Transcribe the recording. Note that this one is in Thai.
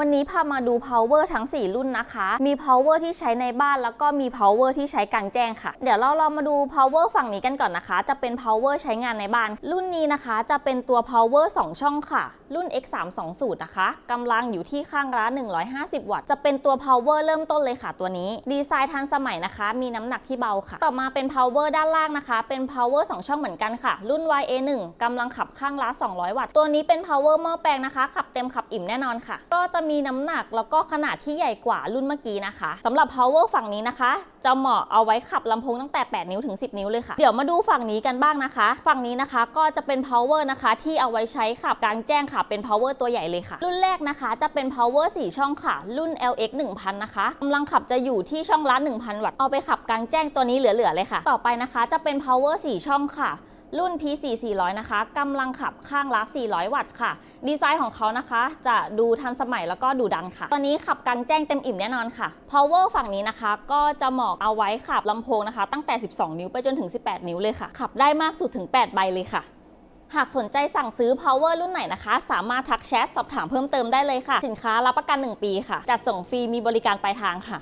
วันนี้พามาดู power ทั้ง 4 รุ่นนะคะ มี power ที่ใช้ในบ้านแล้วก็มี power ที่ใช้กลางแจ้งค่ะ เดี๋ยวเราลองมาดู power ฝั่งนี้กันก่อนนะคะ จะเป็น power ใช้งานในบ้าน รุ่นนี้นะคะ จะเป็นตัว power 2 ช่องค่ะ รุ่น X320 นะคะกำลังอยู่ที่ข้างละ150 วัตต์ จะเป็นตัว power เริ่มต้นเลยค่ะตัวนี้ ดีไซน์ทันสมัยนะคะ มีน้ำหนักที่เบาค่ะ ต่อมาเป็น power ด้านล่างนะคะ เป็น power 2 ช่องเหมือนกันค่ะ รุ่น YA1 กำลังขับข้างละ200 วัตต์ ตัวนี้เป็น power หม้อแปลงนะคะ ขับเต็มขับอิ่มแน่นอนค่ะ ก็จะมีน้ำหนักแล้วก็ขนาดที่ใหญ่กว่ารุ่นเมื่อกี้นะคะสำหรับ power ฝั่งนี้นะคะ จะเหมาะเอาไว้ขับลำโพงตั้งแต่ 8 นิ้วถึง 10 นิ้วเลยค่ะ เดี๋ยวมาดูฝั่งนี้กันบ้างนะคะ ฝั่งนี้นะคะก็จะเป็น power นะคะ ที่เอาไว้ใช้ขับกลางแจ้งค่ะเป็น power ตัวใหญ่เลยค่ะ รุ่นแรกนะคะ จะเป็น power 4 ช่องค่ะ รุ่น LX 1000 นะคะกำลังขับจะอยู่ที่ช่องละ 1,000 วัตต์เอาไปขับกลางแจ้งตัวนี้เหลือๆเลยค่ะ ต่อไปนะคะ จะเป็น power 4 ช่องค่ะ รุ่น P4 400 นะคะกำลังขับข้างละ 400 วัตต์ค่ะ ดีไซน์ของเขานะคะ จะดูทันสมัยแล้วก็ดูดันค่ะ ตัวนี้ขับกลางแจ้งเต็มอิ่มแน่นอนค่ะ power ฝั่งนี้นะคะ ก็จะเหมาะเอาไว้ขับลำโพงนะคะ ตั้งแต่ 12 นิ้วไปจนถึง 18 นิ้วเลยค่ะ ขับได้มากสุดถึง 8 ใบเลยค่ะหากสนใจสั่งซื้อ power รุ่นไหนนะคะ สามารถทักแชทสอบถามเพิ่มเติมได้เลยค่ะ สินค้ารับประกัน 1 ปีค่ะ จัดส่งฟรีมีบริการปลายทางค่ะ